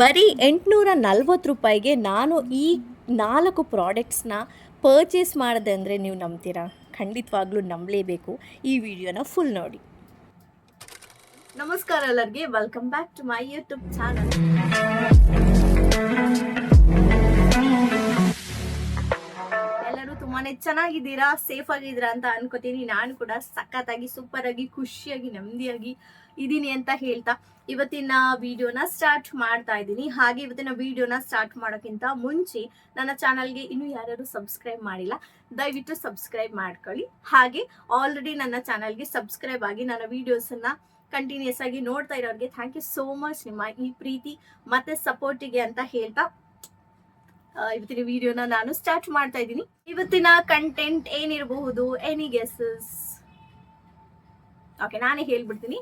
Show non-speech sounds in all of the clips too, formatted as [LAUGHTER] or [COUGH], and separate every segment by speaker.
Speaker 1: ಬರೀ ಎಂಟುನೂರ ನಲ್ವತ್ತು ರೂಪಾಯಿಗೆ ನಾನು ಈ ನಾಲ್ಕು ಪ್ರಾಡಕ್ಟ್ಸ್ನ ಪರ್ಚೇಸ್ ಮಾಡಿದೆ ಅಂದರೆ ನೀವು ನಂಬ್ತೀರಾ? ಖಂಡಿತವಾಗ್ಲೂ ನಂಬಲೇಬೇಕು ಈ ವಿಡಿಯೋನ ಫುಲ್ ನೋಡಿ. ನಮಸ್ಕಾರ ಎಲ್ಲರಿಗೆ welcome back to my YouTube channel ತುಂಬಾನೇ ಚೆನ್ನಾಗಿದ್ದೀರಾ? ಸೇಫ್ ಆಗಿದ್ದೀರಾ ಅಂತ ಅನ್ಕೋತೀನಿ. ನಾನು ಕೂಡ ಸಖತ್ತಾಗಿ ಸೂಪರ್ ಆಗಿ ಖುಷಿಯಾಗಿ, ನೆಮ್ಮದಿಯಾಗಿ ಇದ್ದೀನಿ ಅಂತ ಹೇಳ್ತಾ ಇವತ್ತಿನ ವಿಡಿಯೋನ ಸ್ಟಾರ್ಟ್ ಮಾಡ್ತಾ ಇದ್ದೀನಿ. ಹಾಗೆ ಇವತ್ತಿನ ವಿಡಿಯೋನ ಸ್ಟಾರ್ಟ್ ಮಾಡೋಕ್ಕಿಂತ ಮುಂಚೆ ನನ್ನ ಚಾನಲ್ಗೆ ಇನ್ನೂ ಯಾರ್ಯಾರು ಸಬ್ಸ್ಕ್ರೈಬ್ ಮಾಡಿಲ್ಲ, ದಯವಿಟ್ಟು ಸಬ್ಸ್ಕ್ರೈಬ್ ಮಾಡ್ಕೊಳ್ಳಿ. ಹಾಗೆ ಆಲ್ರೆಡಿ ನನ್ನ ಚಾನಲ್ಗೆ ಸಬ್ಸ್ಕ್ರೈಬ್ ಆಗಿ ನನ್ನ ವಿಡಿಯೋಸನ್ನ ಕಂಟಿನ್ಯೂಸ್ ಆಗಿ ನೋಡ್ತಾ ಇರೋರಿಗೆ ಥ್ಯಾಂಕ್ ಯು ಸೋ ಮಚ್ ನಿಮ್ಮ ಈ ಪ್ರೀತಿ ಮತ್ತೆ ಸಪೋರ್ಟಿಗೆ ಅಂತ ಹೇಳ್ತಾ ಇವತ್ತಿನ ವಿಡಿಯೋನ ನಾನು ಸ್ಟಾರ್ಟ್ ಮಾಡ್ತಾ ಇದ್ದೀನಿ. ಇವತ್ತಿನ ಕಂಟೆಂಟ್ ಏನಿರಬಹುದು? ಎನಿ ಗೆಸಸ್ ಓಕೆ ನಾನೇ ಹೇಳ್ಬಿಡ್ತೀನಿ.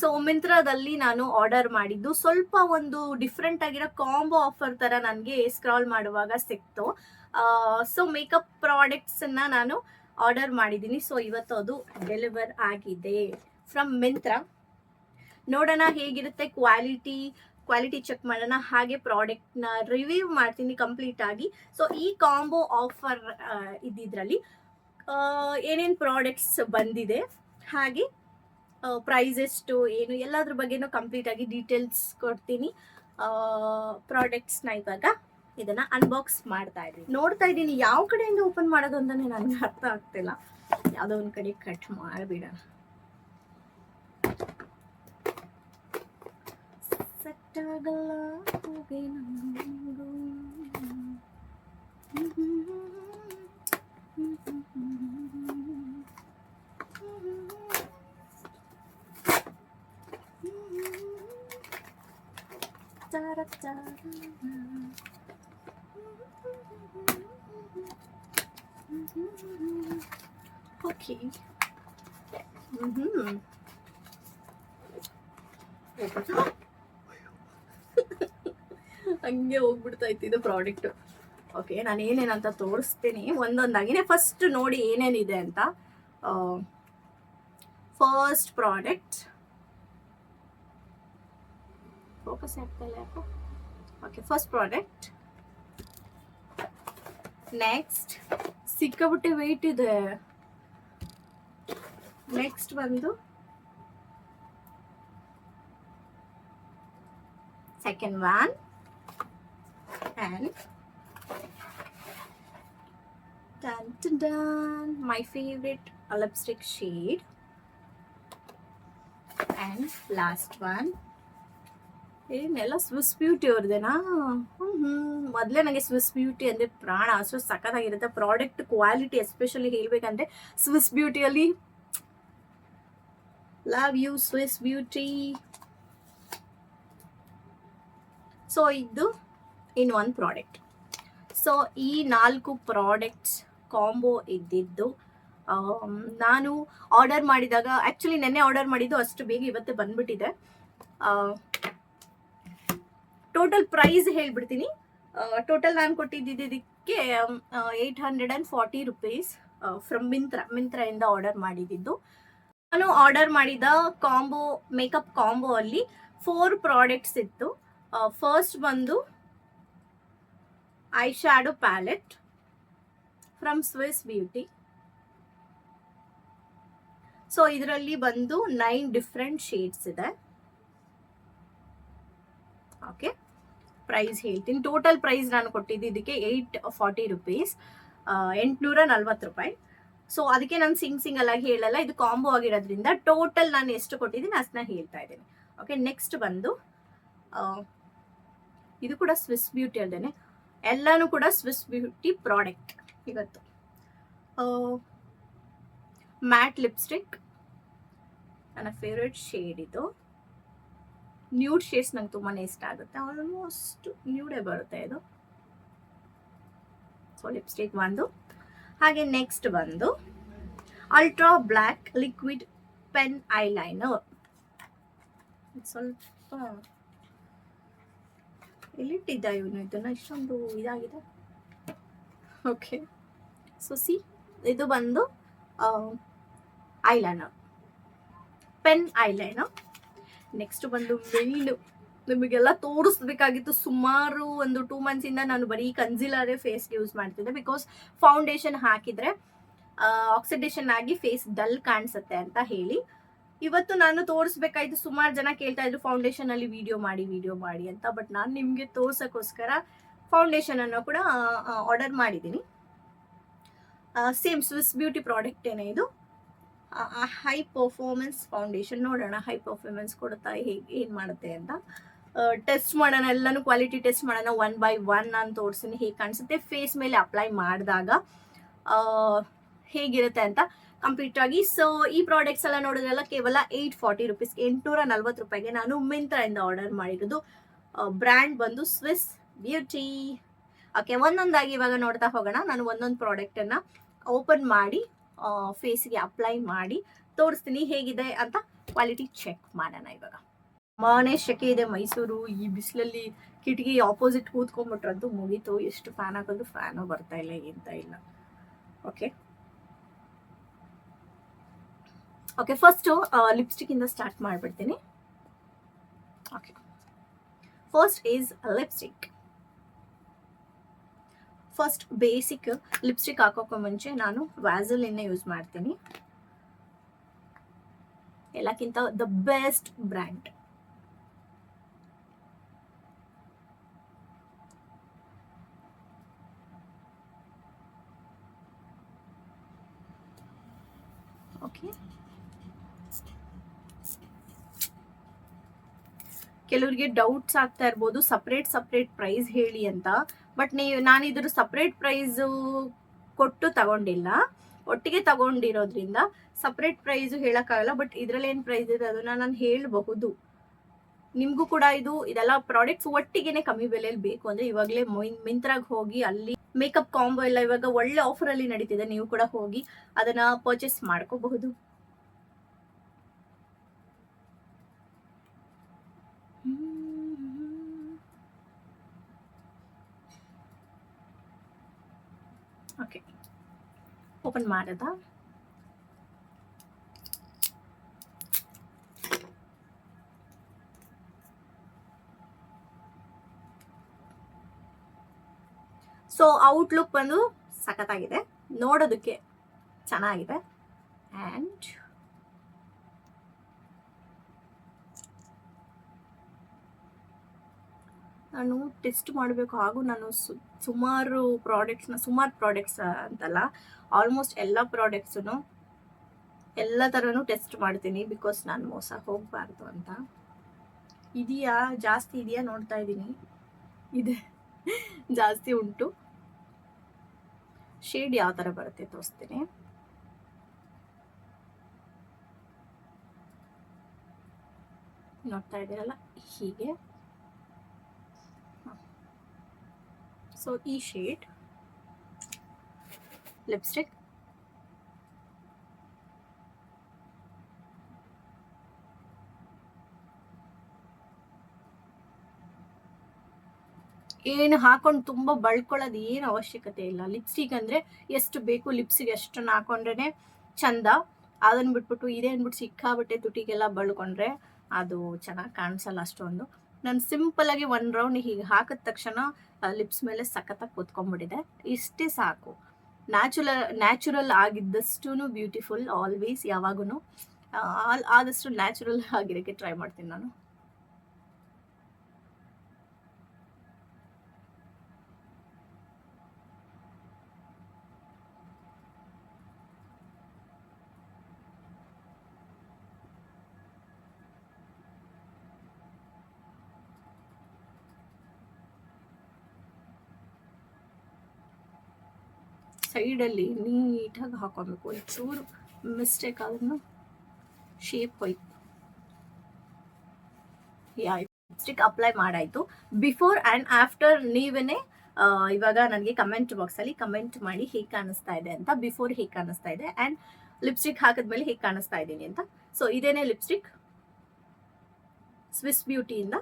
Speaker 1: ಸೊ ಮಿಂತ್ರದಲ್ಲಿ ನಾನು ಆರ್ಡರ್ ಮಾಡಿದ್ದು ಸ್ವಲ್ಪ ಒಂದು ಡಿಫ್ರೆಂಟ್ ಆಗಿರೋ ಕಾಂಬೋ ಆಫರ್ ತರ ನನಗೆ ಸ್ಕ್ರಾಲ್ ಮಾಡುವಾಗ ಸಿಕ್ತು. ಸೊ ಮೇಕಪ್ ಪ್ರಾಡಕ್ಟ್ಸ್ ಅನ್ನ ನಾನು ಆರ್ಡರ್ ಮಾಡಿದ್ದೀನಿ. ಸೊ ಇವತ್ತು ಅದು ಡೆಲಿವರ್ ಆಗಿದೆ. ಫ್ರಮ್ ಮಿಂತ್ರ ನೋಡೋಣ ಹೇಗಿರುತ್ತೆ ಕ್ವಾಲಿಟಿ ಕ್ವಾಲಿಟಿ ಚೆಕ್ ಮಾಡೋಣ, ಹಾಗೆ ಪ್ರಾಡಕ್ಟ್ನ ರಿವ್ಯೂ ಮಾಡ್ತೀನಿ ಕಂಪ್ಲೀಟ್ ಆಗಿ. ಸೊ ಈ ಕಾಂಬೋ ಆಫರ್ ಇದ್ದಿದ್ರಲ್ಲಿ ಏನೇನು ಪ್ರಾಡಕ್ಟ್ಸ್ ಬಂದಿದೆ, ಹಾಗೆ ಪ್ರೈಸ್ ಎಷ್ಟು ಏನು, ಎಲ್ಲದ್ರ ಬಗ್ಗೆನೂ ಕಂಪ್ಲೀಟ್ ಆಗಿ ಡೀಟೇಲ್ಸ್ ಕೊಡ್ತೀನಿ. ಪ್ರಾಡಕ್ಟ್ಸ್ನ ಇವಾಗ ಇದನ್ನ ಅನ್ಬಾಕ್ಸ್ ಮಾಡ್ತಾ ಇದ್ದೀನಿ. ನೋಡ್ತಾ ಇದ್ದೀನಿ, ಯಾವ ಕಡೆಯಿಂದ ಓಪನ್ ಮಾಡೋದು ಅಂತಾನೆ ನನಗೆ ಅರ್ಥ ಆಗ್ತಿಲ್ಲ. ಯಾವುದೋ ಒಂದು ಕಡೆ ಕಟ್ ಮಾಡಿಬಿಡೋಣ. ಸೆಟ್ ಆಗಲ್ಲ ಹೋಗೆ ನಂಗೂ. ಚಾರ ಚಾರ. ಹಂಗೆ ಹೋಗ್ಬಿಡ್ತಾ ಇತ್ತು ಇದು ಪ್ರಾಡಕ್ಟ್ ಓಕೆ ನಾನು ಏನೇನಂತ ತೋರಿಸ್ತೀನಿ. ಒಂದೊಂದಾಗಿನೇ ಫಸ್ಟ್ ನೋಡಿ ಏನೇನಿದೆ ಅಂತ. ಫಸ್ಟ್ ಪ್ರಾಡಕ್ಟ್ ಫೋಕಸ್ ಆಗ್ತಾ ಯಾಕೋ? ಓಕೆ ಫಸ್ಟ್ ಪ್ರಾಡಕ್ಟ್ ನೆಕ್ಸ್ಟ್ ಸಿಕ್ಕಾಬಿಟ್ಟೆ ವೆಯ್ಟ್ ಇದೆ. ನೆಕ್ಸ್ಟ್ ಬಂದು second one. And dun, dun, dun, my favorite lipstick shade. And last one. ಏನೆಲ್ಲ ಸ್ವಿಸ್ ಬ್ಯೂಟಿ ಅವ್ರದೇನಾ? ಹ್ಞೂ ಹ್ಞೂ ಮೊದಲೇ ನನಗೆ ಸ್ವಿಸ್ ಬ್ಯೂಟಿ ಅಂದರೆ ಪ್ರಾಣ ಅಷ್ಟು ಸಖತ್ತಾಗಿರುತ್ತೆ. ಪ್ರಾಡಕ್ಟ್ ಕ್ವಾಲಿಟಿ ಎಸ್ಪೆಷಲಿ ಹೇಳಬೇಕಂದ್ರೆ Swiss ಬ್ಯೂಟಿಯಲ್ಲಿ love you Swiss Beauty so ಇದು ಇನ್ ಒನ್ ಪ್ರಾಡಕ್ಟ್ ಸೊ ಈ ನಾಲ್ಕು ಪ್ರಾಡಕ್ಟ್ಸ್ ಕಾಂಬೋ ಇದ್ದಿದ್ದು ನಾನು ಆರ್ಡರ್ ಮಾಡಿದಾಗ ಆ್ಯಕ್ಚುಲಿ ನೆನ್ನೆ ಆರ್ಡರ್ ಮಾಡಿದ್ದು ಅಷ್ಟು ಬೇಗ ಇವತ್ತೇ ಬಂದ್ಬಿಟ್ಟಿದೆ. ಟೋಟಲ್ ಪ್ರೈಸ್ ಹೇಳ್ಬಿಡ್ತೀನಿ. ಟೋಟಲ್ ನಾನು ಕೊಟ್ಟಿದ್ದಿದ್ದಕ್ಕೆ eight hundred and forty rupees from Myntra ಮಿಂತ್ರದಿಂದ order ಮಾಡಿದ್ದು. ನಾನು ಆರ್ಡರ್ ಮಾಡಿದ ಕಾಂಬೋ ಮೇಕಪ್ ಕಾಂಬೋ ಅಲ್ಲಿ ಫೋರ್ ಪ್ರಾಡಕ್ಟ್ಸ್ ಇತ್ತು. ಫಸ್ಟ್ ಬಂದು eye shadow palette from Swiss Beauty so ಇದರಲ್ಲಿ ಬಂದು ನೈನ್ ಡಿಫ್ರೆಂಟ್ ಶೇಡ್ಸ್ ಇದೆ ಓಕೆ ಪ್ರೈಸ್ ಹೇಳ್ತೀನಿ. ಟೋಟಲ್ ಪ್ರೈಸ್ ನಾನು ಕೊಟ್ಟಿದ್ದು ಇದಕ್ಕೆ ಏಯ್ಟ್ ಫಾರ್ಟಿ ರುಪೀಸ್ ಎಂಟುನೂರ ನಲ್ವತ್ತು ರೂಪಾಯಿ. ಸೊ ಅದಕ್ಕೆ ನಾನು ಸಿಂಗ್ ಸಿಂಗಲ್ ಆಗಿ ಹೇಳಲ್ಲ. ಇದು ಕಾಂಬೋ ಆಗಿರೋದ್ರಿಂದ ಟೋಟಲ್ ನಾನು ಎಷ್ಟು ಕೊಟ್ಟಿದ್ದೀನಿ ಅಷ್ಟನ್ನ ಹೇಳ್ತಾ ಇದ್ದೀನಿ. ಓಕೆ ನೆಕ್ಸ್ಟ್ ಬಂದು ಆ, ಇದು ಕೂಡ ಸ್ವಿಸ್ ಬ್ಯೂಟಿ ಅಲ್ದೇನೆ. ಎಲ್ಲಾನು ಕೂಡ ಸ್ವಿಸ್ ಬ್ಯೂಟಿ ಪ್ರಾಡಕ್ಟ್ ಇವತ್ತು ಮ್ಯಾಟ್ ಲಿಪ್ಸ್ಟಿಕ್ ನನ್ನ ಫೇವ್ರೆಟ್ ಶೇಡ್ ಇದು. ನ್ಯೂಡ್ ಶೇಡ್ಸ್ ನಂಗೆ ತುಂಬಾ ಇಷ್ಟ ಆಗುತ್ತೆ. ಆಲ್ಮೋಸ್ಟ್ ನ್ಯೂಡೇ ಬರುತ್ತೆ ಇದು. ಸೊ ಲಿಪ್ಸ್ಟಿಕ್ ಒಂದು. ಹಾಗೆ ನೆಕ್ಸ್ಟ್ ಬಂದು ultra black liquid pen eyeliner ಸ್ವಲ್ಪ ಎಲ್ಲಿಟ್ಟಿದ್ದ ಇವನು? ಇದನ್ನ ಇಷ್ಟೊಂದು ಇದಾಗಿದೆ. ಓಕೆ ಸೊ ಸಿ ಇದು ಬಂದು ಐಲೈನರ್ ಪೆನ್ ಐಲೈನರ್ ನೆಕ್ಸ್ಟ್ ಬಂದು ಮೇನ್ ನಿಮಗೆಲ್ಲ ತೋರಿಸ್ಬೇಕಾಗಿತ್ತು. ಸುಮಾರು ಒಂದು ಟೂ ಮಂತ್ಸಿಂದ ನಾನು ಬರೀ ಕನ್ಸಿಲರೇ ಫೇಸ್ಗೆ ಯೂಸ್ ಮಾಡ್ತಿದ್ದೆ. ಬಿಕಾಸ್ ಫೌಂಡೇಶನ್ ಹಾಕಿದ್ರೆ ಆಕ್ಸಿಡೇಷನ್ ಆಗಿ ಫೇಸ್ ಡಲ್ ಕಾಣಿಸುತ್ತೆ ಅಂತ ಹೇಳಿ. ಇವತ್ತು ನಾನು ತೋರಿಸ್ಬೇಕಾಯ್ತು, ಸುಮಾರು ಜನ ಕೇಳ್ತಾ ಇದ್ರು ಫೌಂಡೇಶನ್ ಅಲ್ಲಿ ವಿಡಿಯೋ ಮಾಡಿ ವಿಡಿಯೋ ಮಾಡಿ ಅಂತ ಬಟ್ ನಾನು ನಿಮಗೆ ತೋರ್ಸಕ್ಕೋಸ್ಕರ ಫೌಂಡೇಶನ್ ಅನ್ನು ಕೂಡ ಆರ್ಡರ್ ಮಾಡಿದ್ದೀನಿ. ಸೇಮ್ ಸ್ವಿಸ್ ಬ್ಯೂಟಿ ಪ್ರಾಡಕ್ಟ್ ಏನೇ ಇದು. ಹೈ ಪರ್ಫಾರ್ಮೆನ್ಸ್ ಫೌಂಡೇಶನ್ ನೋಡೋಣ ಹೈ ಪರ್ಫಾರ್ಮೆನ್ಸ್ ಕೊಡುತ್ತಾ ಹೇಗೆ ಏನು ಮಾಡುತ್ತೆ ಅಂತ. ಟೆಸ್ಟ್ ಮಾಡೋಣ, ಎಲ್ಲನೂ ಕ್ವಾಲಿಟಿ ಟೆಸ್ಟ್ ಮಾಡೋಣ ಒನ್ ಬೈ ಒನ್ ನಾನು ತೋರಿಸ್ತೀನಿ, ಹೇಗೆ ಕಾಣಿಸುತ್ತೆ ಫೇಸ್ ಮೇಲೆ ಅಪ್ಲೈ ಮಾಡಿದಾಗ ಹೇಗಿರುತ್ತೆ ಅಂತ. ಕಂಪ್ಲೀಟ್ ಆಗಿ. ಸೊ ಈ ಪ್ರಾಡಕ್ಟ್ಸ್ ಎಲ್ಲ ನೋಡಿದ್ರೆಲ್ಲ, ಕೇವಲ ಏಯ್ಟ್ ಫಾರ್ಟಿ ರುಪೀಸ್ ಎಂಟುನೂರ ನಲ್ವತ್ತು ರೂಪಾಯಿಗೆ ನಾನು ಮಿಂತ್ರದಿಂದ ಆರ್ಡರ್ ಮಾಡಿರೋದು ಬ್ರ್ಯಾಂಡ್ ಬಂದು ಸ್ವಿಸ್ ಬ್ಯೂಟಿ ಓಕೆ ಒಂದೊಂದಾಗಿ ಇವಾಗ ನೋಡ್ತಾ ಹೋಗೋಣ. ನಾನು ಒಂದೊಂದು ಪ್ರಾಡಕ್ಟನ್ನು ಓಪನ್ ಮಾಡಿ ಫೇಸ್ಗೆ ಅಪ್ಲೈ ಮಾಡಿ ತೋರಿಸ್ತೀನಿ ಹೇಗಿದೆ ಅಂತ ಕ್ವಾಲಿಟಿ ಚೆಕ್ ಮಾಡೋಣ ಇವಾಗ. ತುಂಬಾನೇ ಶೆಕೆ ಇದೆ ಮೈಸೂರು. ಈ ಬಿಸಿಲಲ್ಲಿ ಕಿಟಕಿ ಆಪೋಸಿಟ್ ಕೂತ್ಕೊಂಡ್ಬಿಟ್ರಂತೂ ಮುಗೀತು. ಎಷ್ಟು ಫ್ಯಾನ್ ಹಾಕಿದ್ರು ಫ್ಯಾನು ಬರ್ತಾ ಇಲ್ಲ ಎಂತ ಇಲ್ಲ. ಓಕೆ ಓಕೆ ಫಸ್ಟು ಲಿಪ್ಸ್ಟಿಕ್ಕಿಂದ ಸ್ಟಾರ್ಟ್ ಮಾಡ್ಬಿಡ್ತೀನಿ. Okay first is lipstick first basic lipstick ಹಾಕೋಕ್ಕೂ ಮುಂಚೆ ನಾನು ವ್ಯಾಸಲಿನ್ನೇ ಯೂಸ್ ಮಾಡ್ತೀನಿ. ಎಲ್ಲಕ್ಕಿಂತ ದ ಬೆಸ್ಟ್ ಬ್ರ್ಯಾಂಡ್ ಓಕೆ ಕೆಲವರಿಗೆ ಡೌಟ್ಸ್ ಆಗ್ತಾ ಇರ್ಬೋದು ಸಪ್ರೇಟ್ ಸಪ್ರೇಟ್ ಪ್ರೈಸ್ ಹೇಳಿ ಅಂತ. ಬಟ್ ನೀವು, ನಾನು ಇದ್ರ ಸಪ್ರೇಟ್ ಪ್ರೈಸ್ ಕೊಟ್ಟು ತಗೊಂಡಿಲ್ಲ. ಒಟ್ಟಿಗೆ ತಗೊಂಡಿರೋದ್ರಿಂದ ಸಪ್ರೇಟ್ ಪ್ರೈಸ್ ಹೇಳೋಕ್ಕಾಗಲ್ಲ ಬಟ್ ಇದ್ರಲ್ಲಿ ಏನು ಪ್ರೈಸ್ ಇದೆ ಅದನ್ನ ನಾನು ಹೇಳಬಹುದು. ನಿಮಗೂ ಕೂಡ ಇದು, ಇದೆಲ್ಲ ಪ್ರಾಡಕ್ಟ್ಸ್ ಒಟ್ಟಿಗೆನೆ ಕಮ್ಮಿ ಬೆಲೆಯಲ್ಲಿ ಬೇಕು. ಅಂದ್ರೆ ಇವಾಗಲೇ ಮಿಂತ್ರಾಗ ಹೋಗಿ ಅಲ್ಲಿ ಮೇಕಪ್ ಕಾಂಬೋ ಎಲ್ಲ ಇವಾಗ ಒಳ್ಳೆ ಆಫರ್ ಅಲ್ಲಿ ನಡೀತಿದೆ. ನೀವು ಕೂಡ ಹೋಗಿ ಅದನ್ನ ಪರ್ಚೇಸ್ ಮಾಡ್ಕೋಬಹುದು. ಓಕೆ ಓಪನ್ ಮಾಡದ. ಸೊ ಔಟ್ಲುಕ್ ಬಂದು ಸಖತ್ತಾಗಿದೆ. ನೋಡೋದಕ್ಕೆ ಚೆನ್ನಾಗಿದೆ. ಆ್ಯಂಡ್ ನಾನು ಟೆಸ್ಟ್ ಮಾಡಬೇಕು. ಹಾಗೂ ನಾನು ಸು, ಸುಮಾರು ಪ್ರಾಡಕ್ಟ್ಸ್ನ ಸುಮಾರು ಪ್ರಾಡಕ್ಟ್ಸ್ ಅಂತಲ್ಲ ಆಲ್ಮೋಸ್ಟ್ ಎಲ್ಲ ಪ್ರಾಡಕ್ಟ್ಸು ಎಲ್ಲ ಥರನೂ ಟೆಸ್ಟ್ ಮಾಡ್ತೀನಿ ಬಿಕಾಸ್ ನಾನು ಮೋಸ ಹೋಗಬಾರ್ದು ಅಂತ. ಇದೆಯಾ? ಜಾಸ್ತಿ ಇದೆಯಾ? ನೋಡ್ತಾ ಇದ್ದೀನಿ. ಇದೆ. ಜಾಸ್ತಿ ಉಂಟು. ಶೇಡ್ ಯಾವ ಥರ ಬರುತ್ತೆ ತೋರಿಸ್ತೀನಿ. ನೋಡ್ತಾ ಇದ್ದೀರಲ್ಲ? ಹೀಗೆ. ಸೊ ಈ ಶೇಡ್ ಲಿಪ್ಸ್ಟಿಕ್ ಏನು ಹಾಕೊಂಡು ತುಂಬ ಬಳ್ಕೊಳ್ಳೋದು ಏನು ಅವಶ್ಯಕತೆ ಇಲ್ಲ. ಲಿಪ್ಸ್ಟಿಕ್ ಅಂದರೆ ಎಷ್ಟು ಬೇಕು ಲಿಪ್ಸಿಗೆ ಎಷ್ಟನ್ನು ಹಾಕೊಂಡ್ರೆ ಚಂದ. ಅದನ್ನು ಬಿಟ್ಬಿಟ್ಟು ಇದೇ ಅಂದ್ಬಿಟ್ಟು ಸಿಕ್ಕಾಬಿಟ್ಟೆ ತುಟಿಗೆಲ್ಲ ಬಳ್ಕೊಂಡ್ರೆ ಅದು ಚೆನ್ನಾಗಿ ಕಾಣಿಸಲ್ಲ ಅಷ್ಟೊಂದು. ನಾನು ಆಗಿ ಒನ್ ರೌಂಡ್ ಹೀಗೆ ಹಾಕಿದ ತಕ್ಷಣ ಲಿಪ್ಸ್ ಮೇಲೆ ಸಖತ್ತಾಗಿ ಕೂತ್ಕೊಂಡ್ಬಿಟ್ಟಿದೆ. ಇಷ್ಟೇ ಸಾಕು. ನ್ಯಾಚುರಲ್ ನ್ಯಾಚುರಲ್ ಆಗಿದ್ದಷ್ಟು ಬ್ಯೂಟಿಫುಲ್ ಆಲ್ವೇಸ್ ಯಾವಾಗೂ ಆದಷ್ಟು ನ್ಯಾಚುರಲ್ ಆಗಿರೋಕ್ಕೆ ಟ್ರೈ ಮಾಡ್ತೀನಿ ನಾನು. ಸೈಡಲ್ಲಿ ನೀಟಾಗಿ ಹಾಕೊಬೇಕು. ಒಂಚೂರು ಮಿಸ್ಟೇಕ್ ಆದ್ರೂ ಶೇಪ್ ಹೋಯ್ತು ಲಿಪ್ಸ್ಟಿಕ್ ಅಪ್ಲೈ ಮಾಡಾಯಿತು. ಬಿಫೋರ್ ಆ್ಯಂಡ್ ಆಫ್ಟರ್ ನೀವೇ ಇವಾಗ ನನಗೆ ಕಮೆಂಟ್ ಬಾಕ್ಸಲ್ಲಿ ಕಮೆಂಟ್ ಮಾಡಿ ಹೇಗೆ ಕಾಣಿಸ್ತಾ ಇದೆ ಅಂತ ಬಿಫೋರ್ ಹೇಗೆ ಕಾಣಿಸ್ತಾ ಇದೆ ಆ್ಯಂಡ್ ಲಿಪ್ಸ್ಟಿಕ್ ಹಾಕಿದ್ಮೇಲೆ ಹೇಗೆ ಕಾಣಿಸ್ತಾ ಇದ್ದೀನಿ ಅಂತ. ಸೊ ಇದೇನೇ ಲಿಪ್ಸ್ಟಿಕ್ ಸ್ವಿಸ್ ಬ್ಯೂಟಿಯಿಂದ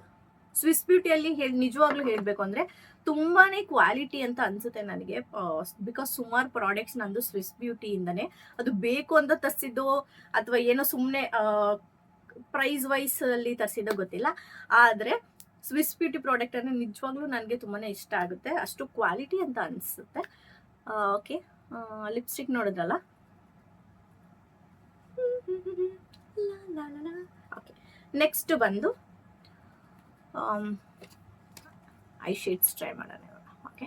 Speaker 1: ಸ್ವಿಸ್ ಬ್ಯೂಟಿಯಲ್ಲಿ ಹೇಳಿ ನಿಜವಾಗ್ಲೂ ಹೇಳಬೇಕು ಅಂದರೆ ತುಂಬಾನೇ ಕ್ವಾಲಿಟಿ ಅಂತ ಅನ್ಸುತ್ತೆ ನನಗೆ. ಬಿಕಾಸ್ ಸುಮಾರು ಪ್ರಾಡಕ್ಟ್ಸ್ ನಂದು ಸ್ವಿಸ್ ಬ್ಯೂಟಿಯಿಂದನೇ ಅದು ಬೇಕು ಅಂತ ತರಿಸಿದ್ದು ಅಥವಾ ಏನೋ ಸುಮ್ಮನೆ ಪ್ರೈಸ್ ವೈಸ್ ಅಲ್ಲಿ ತರಿಸಿದ್ದೋ ಗೊತ್ತಿಲ್ಲ. ಆದರೆ ಸ್ವಿಸ್ ಬ್ಯೂಟಿ ಪ್ರಾಡಕ್ಟ್ ಅಂದರೆ ನಿಜವಾಗ್ಲೂ ನನಗೆ ತುಂಬಾ ಇಷ್ಟ ಆಗುತ್ತೆ. ಅಷ್ಟು ಕ್ವಾಲಿಟಿ ಅಂತ ಅನಿಸುತ್ತೆ. ಓಕೆ ಲಿಪ್ಸ್ಟಿಕ್ ನೋಡಿದ್ರಲ್ಲ? [LAUGHS] ಓಕೆ ನೆಕ್ಸ್ಟ್ ಬಂದು ಐ ಶೇಡ್ಸ್ ಟ್ರೈ ಮಾಡೋಣ ಓಕೆ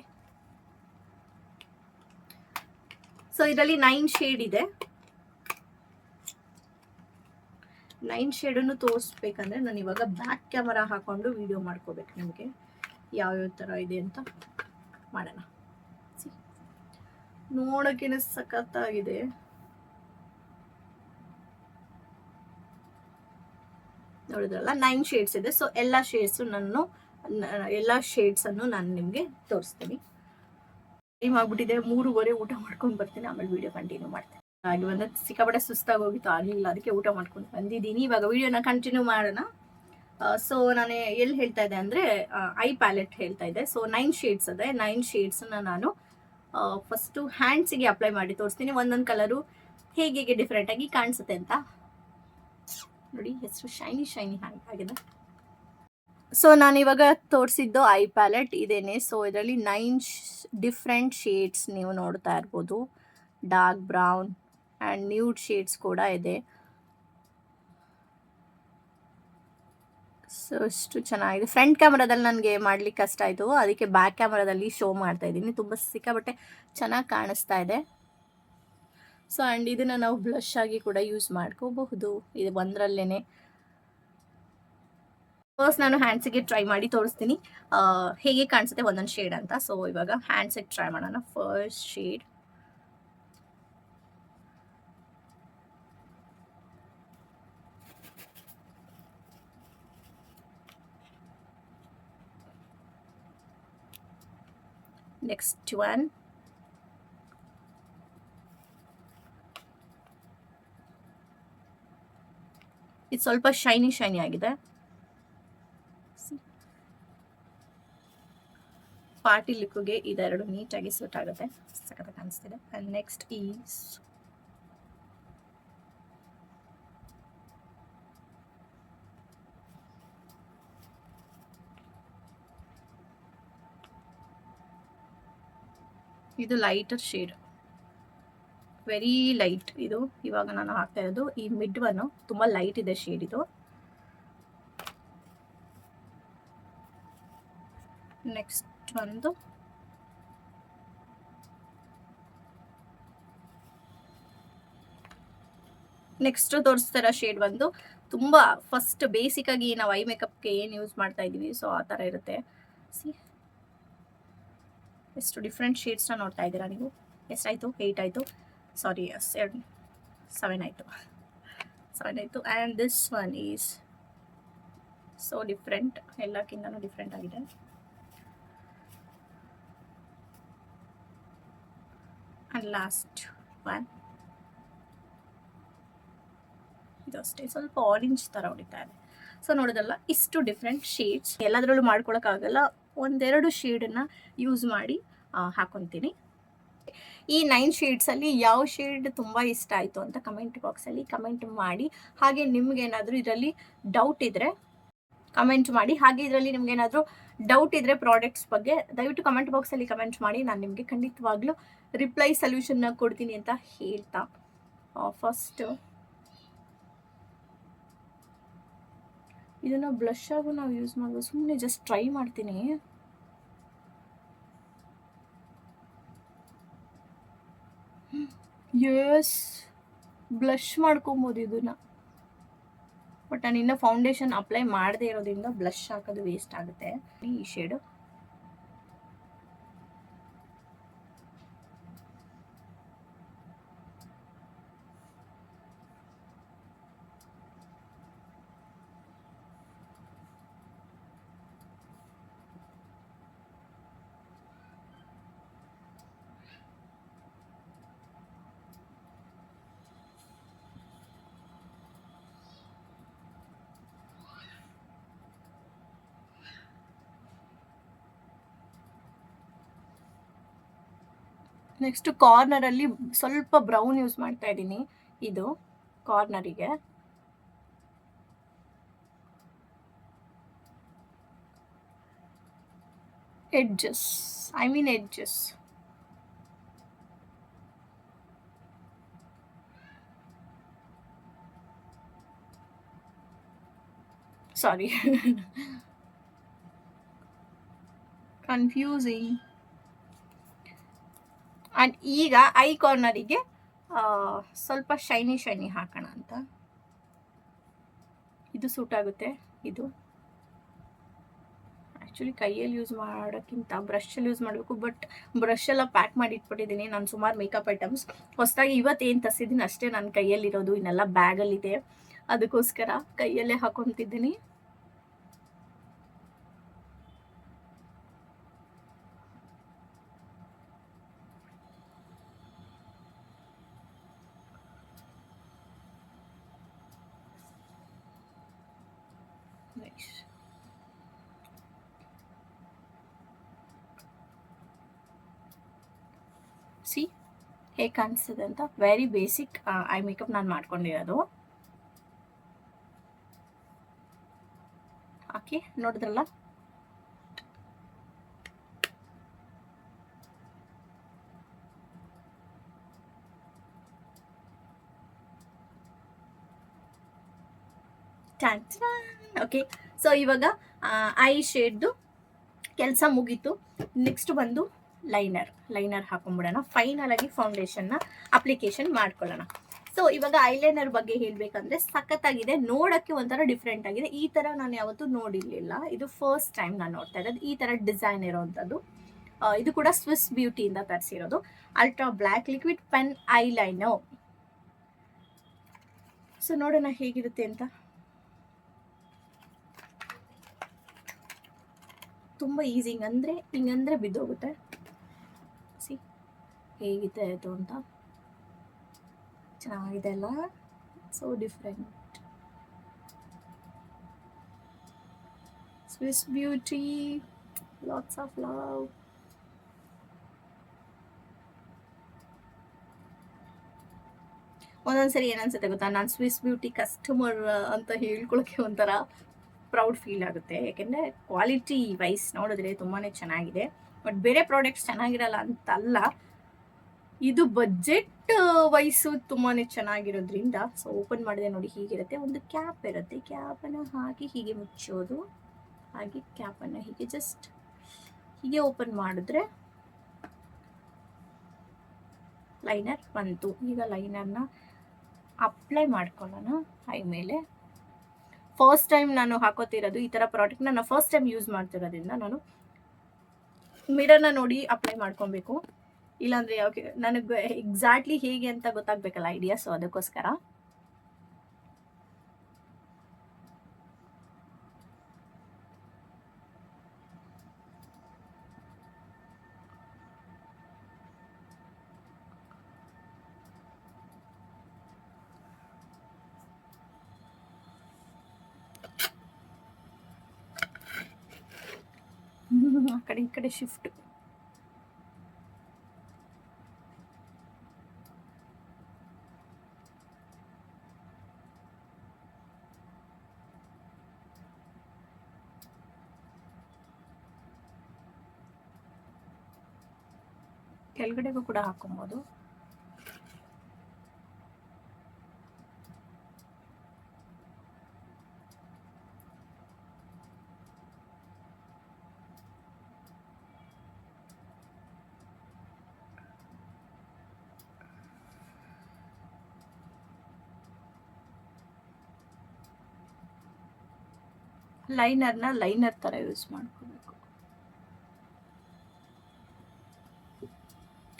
Speaker 1: ಸೊ ಇದರಲ್ಲಿ ನೈನ್ ಶೇಡ್ ಇದೆ. ನೈನ್ ಶೇಡನ್ನು ತೋರಿಸ್ಬೇಕಂದ್ರೆ ನಾನು ಇವಾಗ ಬ್ಯಾಕ್ ಕ್ಯಾಮರಾ ಹಾಕೊಂಡು ವಿಡಿಯೋ ಮಾಡ್ಕೋಬೇಕು ನಿಮಗೆ. ಯಾವ್ಯಾವ ಥರ ಇದೆ ಅಂತ ಮಾಡೋಣ? ನೋಡೋಕ್ಕೇನೆ ಸಖತ್ತಾಗಿದೆ. ನೋಡಿದ್ರಲ್ಲ? ನೈನ್ ಶೇಡ್ಸ್ ಇದೆ. ಸೊ ಎಲ್ಲ ಶೇಡ್ಸು ನಾನು ಎಲ್ಲ ಶೇಡ್ಸನ್ನು ನಾನು ನಿಮಗೆ ತೋರಿಸ್ತೀನಿ. ಟೈಮ್ ಆಗ್ಬಿಟ್ಟಿದೆ, ಮೂರುವರೆ ಊಟ ಮಾಡ್ಕೊಂಡು ಬರ್ತೀನಿ, ಆಮೇಲೆ ವಿಡಿಯೋ ಕಂಟಿನ್ಯೂ ಮಾಡ್ತೀನಿ. ಹಾಗೆ ಬಂದ, ಸಿಕ್ಕಾಪಟ್ಟೆ ಸುಸ್ತಾಗಿ ಹೋಗಿತ್ತು ಆಗಲಿಲ್ಲ, ಅದಕ್ಕೆ ಊಟ ಮಾಡ್ಕೊಂಡು ಬಂದಿದ್ದೀನಿ. ಇವಾಗ ವಿಡಿಯೋನ ಕಂಟಿನ್ಯೂ ಮಾಡೋಣ. ಸೊ ನಾನು ಎಲ್ಲಿ ಹೇಳ್ತಾ ಇದ್ದೆ ಅಂದರೆ ಐ ಪ್ಯಾಲೆಟ್ ಹೇಳ್ತಾ ಇದ್ದೆ. ಸೊ ನೈನ್ ಶೇಡ್ಸ್ ಅದೇ ನೈನ್ ಶೇಡ್ಸನ್ನ ನಾನು ಫಸ್ಟು ಹ್ಯಾಂಡ್ಸಿಗೆ ಅಪ್ಲೈ ಮಾಡಿ ತೋರಿಸ್ತೀನಿ. ಒಂದೊಂದು ಕಲರು ಹೇಗೆ ಡಿಫ್ರೆಂಟಾಗಿ ಕಾಣಿಸುತ್ತೆ ಅಂತ. ನೋಡಿ, ಹೆಸರು ಶೈನಿ ಶೈನಿ ಹ್ಯಾಂಡ್ ಆಗಿದೆ. ಸೊ ನಾನು ಇವಾಗ ತೋರಿಸಿದ್ದು ಐ ಪ್ಯಾಲೆಟ್ ಇದೇನೆ. ಸೊ ಇದರಲ್ಲಿ ನೈನ್ ಡಿಫ್ರೆಂಟ್ ಶೇಡ್ಸ್ ನೀವು ನೋಡ್ತಾ ಇರ್ಬೋದು. Dark brown and nude shades ಕೂಡ ಇದೆ. ಸೊ ಅಷ್ಟು ಚೆನ್ನಾಗಿದೆ. ಫ್ರಂಟ್ ಕ್ಯಾಮ್ರಾದಲ್ಲಿ ನನಗೆ ಮಾಡ್ಲಿಕ್ಕೆ ಕಷ್ಟ ಆಯಿತು. ಅದಕ್ಕೆ ಬ್ಯಾಕ್ ಕ್ಯಾಮ್ರಾದಲ್ಲಿ ಶೋ ಮಾಡ್ತಾ ಇದ್ದೀನಿ. ತುಂಬ ಸಿಕ್ಕಾಬಟ್ಟೆ ಚೆನ್ನಾಗಿ ಕಾಣಿಸ್ತಾ ಇದೆ. ಸೊ ಆ್ಯಂಡ್ ಇದನ್ನು ನಾವು ಬ್ಲಷ್ ಆಗಿ ಕೂಡ ಯೂಸ್ ಮಾಡ್ಕೋಬಹುದು. ಇದು ಒಂದರಲ್ಲೇ ಫಸ್ಟ್ ನಾನು ಹ್ಯಾಂಡ್ಸಿಗೆ ಟ್ರೈ ಮಾಡಿ ತೋರಿಸ್ತೀನಿ. ಹೇಗೆ ಕಾಣಿಸುತ್ತೆ ಒಂದೊಂದು ಶೇಡ್ ಅಂತ. ಸೊ ಇವಾಗ ಹ್ಯಾಂಡ್ಸಿಗೆ ಟ್ರೈ ಮಾಡೋಣ. ಫಸ್ಟ್ ಶೇಡ್ ನೆಕ್ಸ್ಟ್ ಒನ್ ಇದು ಸ್ವಲ್ಪ ಶೈನಿ ಶೈನಿ ಆಗಿದೆ. ಪಾರ್ಟಿ ಲುಕ್ಗೆ ಇದೆರಡು ನೀಟಾಗಿ ಸೂಟ್ ಆಗುತ್ತೆ. ಸಖತ್ ಕಾಣಿಸ್ತಿದೆ. ಆ್ಯಂಡ್ ನೆಕ್ಸ್ಟ್ ಈಸ್ ಇದು ಲೈಟರ್ ಶೇಡ್ ವೆರಿ ಲೈಟ್ ಇದು. ಇವಾಗ ನಾನು ಹಾಕ್ತಾ ಇರೋದು. ಈ ಮಿಡ್ ಒನ್ ತುಂಬ ಲೈಟ್ ಇದೆ ಶೇಡ್ ಇದು. ನೆಕ್ಸ್ಟ್ ಒಂದು ನೆಕ್ಸ್ಟ್ ತೋರಿಸ್ತಾರ ಶೇಡ್ ಬಂದು. ತುಂಬ ಫಸ್ಟ್ ಬೇಸಿಕ್ ಆಗಿ ನಾವು ಐ ಮೇಕಪ್ಗೆ ಏನು ಯೂಸ್ ಮಾಡ್ತಾ ಇದೀವಿ ಸೊ ಆ ಥರ ಇರುತ್ತೆ. ಸಿ ಎಷ್ಟು ಡಿಫ್ರೆಂಟ್ ಶೇಡ್ಸ್ನ ನೋಡ್ತಾ ಇದ್ದೀರಾ ನೀವು? ಎಷ್ಟಾಯಿತು ಏಯ್ಟ್ ಆಯಿತು? ಸಾರಿ ಎರಡು ಸೆವೆನ್ ಆಯಿತು. ಸೆವೆನ್ ಆಯಿತು. And this one is so different ಎಲ್ಲಕ್ಕಿಂತನೂ different ಆಗಿದೆ. ಆ್ಯಂಡ್ ಲಾಸ್ಟ್ ಒನ್ ಇದು ಅಷ್ಟೇ. ಸ್ವಲ್ಪ ಆರೆಂಜ್ ಥರ ಹೊಡಿತಾ ಇದೆ. ಸೊ ನೋಡೋದಲ್ಲ ಇಷ್ಟು ಡಿಫ್ರೆಂಟ್ ಶೇಡ್ಸ್ ಎಲ್ಲದರಲ್ಲೂ ಮಾಡ್ಕೊಳಕ್ಕಾಗಲ್ಲ. ಒಂದೆರಡು ಶೇಡನ್ನು ಯೂಸ್ ಮಾಡಿ ಹಾಕೊತೀನಿ. ಈ ನೈನ್ ಶೇಡ್ಸಲ್ಲಿ ಯಾವ ಶೇಡ್ ತುಂಬ ಇಷ್ಟ ಆಯಿತು ಅಂತ ಕಮೆಂಟ್ ಬಾಕ್ಸಲ್ಲಿ ಕಮೆಂಟ್ ಮಾಡಿ. ಹಾಗೆ ನಿಮಗೇನಾದರೂ ಇದರಲ್ಲಿ ಡೌಟ್ ಇದ್ದರೆ ಕಮೆಂಟ್ ಮಾಡಿ. ಹಾಗೆ ಇದರಲ್ಲಿ ನಿಮ್ಗೇನಾದರೂ ಡೌಟ್ ಇದ್ರೆ ಪ್ರಾಡಕ್ಟ್ಸ್ ಬಗ್ಗೆ, ದಯವಿಟ್ಟು ಕಮೆಂಟ್ ಬಾಕ್ಸಲ್ಲಿ ಕಮೆಂಟ್ ಮಾಡಿ. ನಾನು ನಿಮಗೆ ಖಂಡಿತವಾಗ್ಲೂ ರಿಪ್ಲೈ ಸೊಲ್ಯೂಷನ್ನ ಕೊಡ್ತೀನಿ ಅಂತ ಹೇಳ್ತಾ. ಫಸ್ಟ್ ಇದನ್ನ ಬ್ಲಷ್ ಆಗು ನಾವು ಯೂಸ್ ಮಾಡ್ಬೋದು ಸುಮ್ಮನೆ ಜಸ್ಟ್ ಟ್ರೈ ಮಾಡ್ತೀನಿ. ಯಸ್ ಬ್ಲಷ್ ಮಾಡ್ಕೊಬೋದು ಇದನ್ನ. ಬಟ್ ನಾನು ಇನ್ನೂ ಫೌಂಡೇಶನ್ ಅಪ್ಲೈ ಮಾಡದೇ ಇರೋದ್ರಿಂದ ಬ್ಲಷ್ ಹಾಕೋದು ವೇಸ್ಟ್ ಆಗುತ್ತೆ. ಈ ಶೇಡು ನೆಕ್ಸ್ಟ್ ಕಾರ್ನರಲ್ಲಿ ಸ್ವಲ್ಪ ಬ್ರೌನ್ ಯೂಸ್ ಮಾಡ್ತಾ ಇದ್ದೀನಿ. ಇದು ಕಾರ್ನರಿಗೆ edges I mean edges sorry confusing and ಈಗ ಐ ಕಾರ್ನರಿಗೆ ಸ್ವಲ್ಪ ಶೈನಿ ಶೈನಿ ಹಾಕೋಣ ಅಂತ. ಇದು ಸೂಟ್ ಆಗುತ್ತೆ, ಇದು. ಆ್ಯಕ್ಚುಲಿ ಕೈಯಲ್ಲಿ ಯೂಸ್ ಮಾಡೋಕ್ಕಿಂತ ಬ್ರಷಲ್ಲಿ ಯೂಸ್ ಮಾಡಬೇಕು ಬಟ್ ಬ್ರಷ್ ಎಲ್ಲ ಪ್ಯಾಕ್ ಮಾಡಿ ಇಟ್ಬಿಟ್ಟಿದ್ದೀನಿ. ನಾನು ಸುಮಾರು ಮೇಕಪ್ ಐಟಮ್ಸ್ ಹೊಸದಾಗಿ ಇವತ್ತು ಏನು ತರಿಸಿದ್ದೀನಿ, ಅಷ್ಟೇ ನನ್ನ ಕೈಯಲ್ಲಿರೋದು, ಇನ್ನೆಲ್ಲ ಬ್ಯಾಗಲ್ಲಿದೆ ಅದಕ್ಕೋಸ್ಕರ ಕೈಯಲ್ಲೇ ಹಾಕೊತಿದ್ದೀನಿ Nice. ಸಿ ಹೇಗೆ ಕಾಣಿಸ್ತದೆ ಅಂತ. ವೆರಿ ಬೇಸಿಕ್ ಐ ಮೇಕಪ್ ನಾನು ಮಾಡ್ಕೊಂಡಿರೋದು. ಹಾಕಿ, ನೋಡಿದ್ರಲ್ಲ? ಓಕೆ ಸೊ ಇವಾಗ ಐ ಶೇಡ್ದು ಕೆಲಸ ಮುಗೀತು. ನೆಕ್ಸ್ಟ್ ಬಂದು ಲೈನರ್ ಲೈನರ್ ಹಾಕೊಂಡ್ಬಿಡೋಣ ಫೈನಲ್ ಆಗಿ ಫೌಂಡೇಶನ್ನ ಅಪ್ಲಿಕೇಶನ್ ಮಾಡ್ಕೊಳ್ಳೋಣ. ಸೊ ಇವಾಗ ಐಲೈನರ್ ಬಗ್ಗೆ ಹೇಳಬೇಕಂದ್ರೆ ಸಖತ್ತಾಗಿದೆ. ನೋಡೋಕ್ಕೆ ಒಂಥರ ಡಿಫ್ರೆಂಟ್ ಆಗಿದೆ. ಈ ಥರ ನಾನು ಯಾವತ್ತೂ ನೋಡಿರಲಿಲ್ಲ. ಇದು ಫಸ್ಟ್ ಟೈಮ್ ನಾನು ನೋಡ್ತಾ ಇರೋದು. ಈ ಥರ ಡಿಸೈನ್ ಇರೋವಂಥದ್ದು ಇದು ಕೂಡ ಸ್ವಿಸ್ ಬ್ಯೂಟಿಯಿಂದ ತರಿಸಿರೋದು. Ultra black liquid pen eyeliner so ನೋಡೋಣ ಹೇಗಿರುತ್ತೆ ಅಂತ. ತುಂಬ ಈಸಿ ಹಿಂಗಂದ್ರೆ ಹಿಂಗಂದ್ರೆ ಬಿದ್ದೋಗುತ್ತೆ. ಹೇಗಿದೆ ಅದು ಅಂತ? ಚೆನ್ನಾಗಿದೆ ಅಲ್ಲ? So different Swiss beauty lots of love ಒಂದೊಂದ್ಸರಿ ಏನನ್ಸುತ್ತೆ ಗೊತ್ತಾ? ನಾನು ಸ್ವಿಸ್ ಬ್ಯೂಟಿ ಕಸ್ಟಮರ್ ಅಂತ ಹೇಳ್ಕೊಳಕ್ಕೆ ಒಂಥರ ಪ್ರೌಡ್ ಫೀಲ್ ಆಗುತ್ತೆ. ಯಾಕೆಂದರೆ ಕ್ವಾಲಿಟಿ ವೈಸ್ ನೋಡಿದ್ರೆ ತುಂಬಾ ಚೆನ್ನಾಗಿದೆ. ಬಟ್ ಬೇರೆ ಪ್ರಾಡಕ್ಟ್ಸ್ ಚೆನ್ನಾಗಿರಲ್ಲ ಅಂತಲ್ಲ. ಇದು ಬಜೆಟ್ ವಯಸ್ಸು ತುಂಬಾ ಚೆನ್ನಾಗಿರೋದ್ರಿಂದ ಸೊ ಓಪನ್ ಮಾಡಿದೆ ನೋಡಿ ಹೀಗಿರುತ್ತೆ. ಒಂದು ಕ್ಯಾಪ್ ಇರುತ್ತೆ. ಕ್ಯಾಪನ್ನು ಹಾಕಿ ಹೀಗೆ ಮುಚ್ಚೋದು. ಹಾಗೆ ಕ್ಯಾಪನ್ನು ಹೀಗೆ ಜಸ್ಟ್ ಹೀಗೆ ಓಪನ್ ಮಾಡಿದ್ರೆ ಲೈನರ್ ಬಂತು. ಈಗ ಲೈನರ್ನ ಅಪ್ಲೈ ಮಾಡ್ಕೊಳ್ಳೋಣ. ಐ ಮೇಲೆ ಫಸ್ಟ್ ಟೈಮ್ ನಾನು ಹಾಕೋತಿರೋದು ಈ ಥರ ಪ್ರಾಡಕ್ಟ್ ನಾನು ಫಸ್ಟ್ ಟೈಮ್ ಯೂಸ್ ಮಾಡ್ತಿರೋದ್ರಿಂದ ನಾನು ಮಿರರ್ನ ನೋಡಿ ಅಪ್ಲೈ ಮಾಡ್ಕೊಬೇಕು. ಇಲ್ಲಾಂದ್ರೆ ಓಕೆ ನನಗೆ ಎಕ್ಸಾಕ್ಟ್ಲಿ ಹೇಗೆ ಅಂತ ಗೊತ್ತಾಗಬೇಕಲ್ಲ ಐಡಿಯಾ ಸೊ ಅದಕ್ಕೋಸ್ಕರ. [LAUGHS] ಆ ಕಡೆ, ಈ ಕಡೆ ಶಿಫ್ಟ್ ಕೆಳಗಡೆಗೂ ಕೂಡ ಹಾಕೊಬೋದು. ಲೈನರ್ನ ಲೈನರ್ ಥರ ಯೂಸ್ ಮಾಡ್ಕೋಬೇಕು.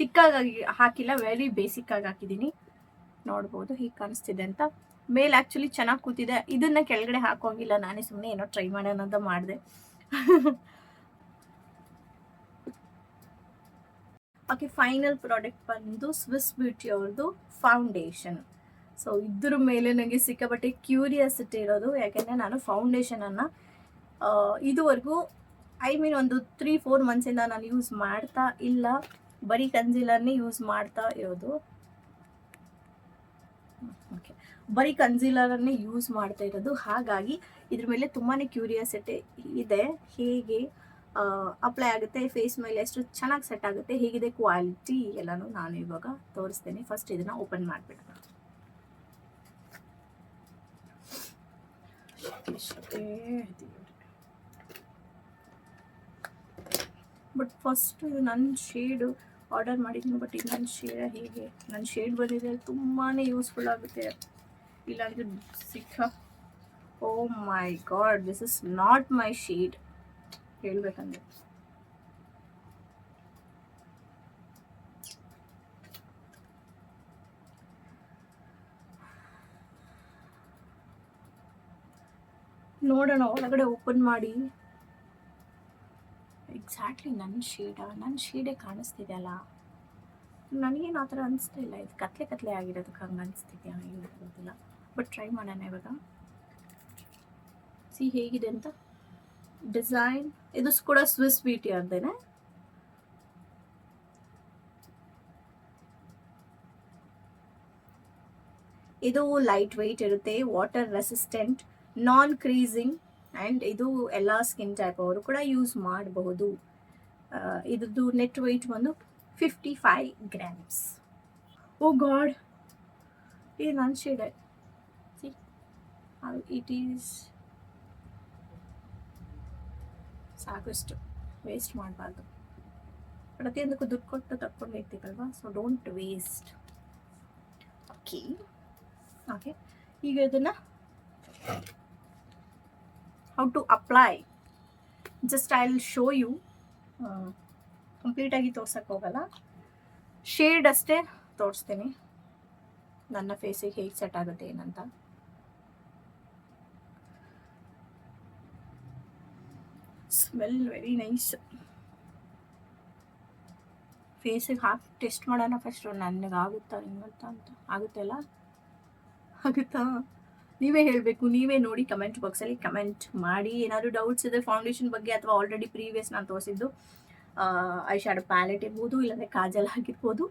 Speaker 1: ತಿಕ್ಕಾಗಿ ಹಾಕಿಲ್ಲ ವೆರಿ ಬೇಸಿಕ್ ಆಗಿ ಹಾಕಿದ್ದೀನಿ. ನೋಡ್ಬೋದು ಹೀಗೆ ಕಾಣಿಸ್ತಿದೆ ಅಂತ. ಮೇಲೆ ಆ್ಯಕ್ಚುಲಿ ಚೆನ್ನಾಗಿ ಕೂತಿದೆ. ಇದನ್ನ ಕೆಳಗಡೆ ಹಾಕೋಂಗಿಲ್ಲ, ನಾನೇ ಸುಮ್ಮನೆ ಏನೋ ಟ್ರೈ ಮಾಡೋಣ ಅಂತ ಮಾಡಿದೆ. ಓಕೆ ಫೈನಲ್ ಪ್ರಾಡಕ್ಟ್ ಬಂದು ಸ್ವಿಸ್ ಬ್ಯೂಟಿ ಅವ್ರದ್ದು ಫೌಂಡೇಶನ್ ಸೊ ಇದ್ರ ಮೇಲೆ ನನಗೆ ಸಿಕ್ಕಾಪಟ್ಟೆ ಕ್ಯೂರಿಯಾಸಿಟಿ ಇರೋದು. ಯಾಕೆಂದರೆ ನಾನು ಫೌಂಡೇಶನನ್ನು ಇದುವರೆಗೂ ಐ ಮೀನ್ ಒಂದು ತ್ರೀ ಫೋರ್ ಮಂತ್ಸಿಂದ ನಾನು ಯೂಸ್ ಮಾಡ್ತಾ ಇಲ್ಲ. ಬರೀ ಕನ್ಸೀಲರ್ನೇ ಯೂಸ್ ಮಾಡ್ತಾ ಇರೋದು. ಓಕೆ ಬರೀ ಕನ್ಸೀಲರನ್ನೇ ಯೂಸ್ ಮಾಡ್ತಾ ಇರೋದು. ಹಾಗಾಗಿ ಇದ್ರ ಮೇಲೆ ತುಂಬಾ ಕ್ಯೂರಿಯಾಸಿಟಿ ಇದೆ. ಹೇಗೆ ಅಪ್ಲೈ ಆಗುತ್ತೆ ಫೇಸ್ ಮೇಲೆ ಎಷ್ಟು ಚೆನ್ನಾಗಿ ಸೆಟ್ ಆಗುತ್ತೆ, ಹೇಗಿದೆ ಕ್ವಾಲಿಟಿ ಎಲ್ಲನೂ ನಾನು ಇವಾಗ ತೋರಿಸ್ತೇನೆ. ಫಸ್ಟ್ ಇದನ್ನ ಓಪನ್ ಮಾಡಿಬಿಡೋಣ. ಬಟ್ ಫಸ್ಟ್ ಇದು ನನ್ನ ಶೇಡು ಆರ್ಡರ್ ಮಾಡಿದ್ದೀನಿ, ಬಟ್ ಇದು ನನ್ನ ಶೇಡ್ ಹೇಗೆ? ನನ್ನ ಶೇಡ್ ಬಂದಿದೆ ತುಂಬಾ ಯೂಸ್ಫುಲ್ ಆಗುತ್ತೆ. ಇಲ್ಲಾಂದರೆ ಸಿಕ್ಕ. ಓ my god this is not my shade ಹೇಳ್ಬೇಕಂದ್ರೆ. ನೋಡೋಣ, ಒಳಗಡೆ ಓಪನ್ ಮಾಡಿ. ಎಕ್ಸಾಕ್ಟ್ಲಿ ನನ್ನ ಶೇಡ ನನ್ನ ಶೇಡೇ ಕಾಣಿಸ್ತಿದೆ ಅಲ್ಲ. ನನಗೇನು ಆ ಥರ ಅನಿಸ್ತಾ ಇಲ್ಲ. ಇದು ಕತ್ಲೆ ಕತ್ಲೆ ಆಗಿರೋದಕ್ಕೆ ಹಂಗೆ ಅನಿಸ್ತಿದ್ಯಾ ಏನು ಬಟ್ ಟ್ರೈ ಮಾಡೋಣ ಇವಾಗ. ಸಿ ಹೇಗಿದೆ ಅಂತ? ಡಿಸೈನ್ ಇದು ಕೂಡ ಸ್ವಿಸ್ ಬ್ಯೂಟಿ ಅಂತೇನೆ ಇದು ಲೈಟ್ ವೆಯ್ಟ್ ಇರುತ್ತೆ water resistant non creasing and ಇದು ಎಲ್ಲ ಸ್ಕಿನ್ ಟೈಪ್ ಅವರು ಕೂಡ ಯೂಸ್ ಮಾಡಬಹುದು. ಇದ್ರದ್ದು ನೆಟ್ ವೆಯ್ಟ್ ಬಂದು fifty five grams oh god! ಇದು ನನ್ನ ಶೇಡ್ ಇಟ್ ಈಸ್ ಸಾಕಷ್ಟು ವೇಸ್ಟ್ ಮಾಡಬಾರ್ದು. ಪ್ರತಿಯೊಂದಕ್ಕೂ ದುಡ್ಡು ಕೊಟ್ಟು ತಕ್ಕೊಂಡು ಇರ್ತೀವಲ್ವಾ so don't waste okay okay ಈಗ ಇದನ್ನು how to apply just I will show you ಕಂಪ್ಲೀಟಾಗಿ ತೋರ್ಸಕ್ಕೆ ಹೋಗಲ್ಲ. ಶೇಡ್ ಅಷ್ಟೇ ತೋರಿಸ್ತೀನಿ. ನನ್ನ ಫೇಸಿಗೆ ಹೇಗೆ ಸೆಟ್ ಆಗುತ್ತೆ ಏನಂತ. ಸ್ಮೆಲ್ ವೆರಿ ನೈಸ್ ಫೇಸಿಗೆ ಹಾಕಿ ಟೆಸ್ಟ್ ಮಾಡೋಣ ಫಸ್ಟು ನನಗೆ ಆಗುತ್ತಾ ಹಿಂಗಂತ ಅಂತ ಆಗುತ್ತಲ್ಲ ಆಗುತ್ತಾ? ನೀವೇ ಹೇಳಬೇಕು, ನೀವೇ ನೋಡಿ ಕಮೆಂಟ್ ಬಾಕ್ಸಲ್ಲಿ ಕಮೆಂಟ್ ಮಾಡಿ. ಏನಾದರೂ ಡೌಟ್ಸ್ ಇದೆ ಫೌಂಡೇಶನ್ ಬಗ್ಗೆ ಅಥವಾ ಆಲ್ರೆಡಿ ಪ್ರೀವಿಯಸ್ ನಾನು ತೋರಿಸಿದ್ದು ಐ ಶ್ಯಾಡೋ ಪ್ಯಾಲೆಟ್ ಇರ್ಬೋದು, ಇಲ್ಲಾಂದರೆ ಕಾಜಲ್ ಆಗಿರ್ಬೋದು.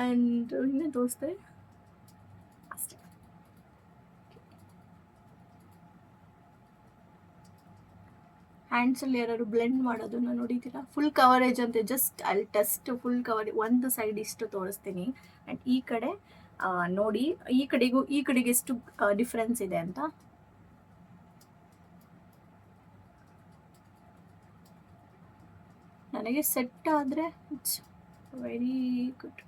Speaker 1: ಆ್ಯಂಡ್ ಇನ್ನೇ ತೋರಿಸ್ತಾರೆ ಹ್ಯಾಂಡ್ಸಲ್ಲಿ ಯಾರು ಬ್ಲೆಂಡ್ ಮಾಡೋದನ್ನ ನೋಡಿದ್ದೀರಾ? ಫುಲ್ ಕವರೇಜ್ ಅಂತೆ ಜಸ್ಟ್ ಅಲ್ಲಿ ಟೆಸ್ಟ್ ಫುಲ್ ಕವರ್ ಒಂದು ಸೈಡ್ ಇಷ್ಟು ತೋರಿಸ್ತೀನಿ. ಆ್ಯಂಡ್ ಈ ಕಡೆ ನೋಡಿ, ಈ ಕಡೆಗೂ, ಈ ಕಡೆಗೆ ಎಷ್ಟು ಡಿಫ್ರೆನ್ಸ್ ಇದೆ ಅಂತ. ನನಗೆ ಸೆಟ್ ಆದರೆ ಇಟ್ಸ್ ವೆರಿ ಗುಡ್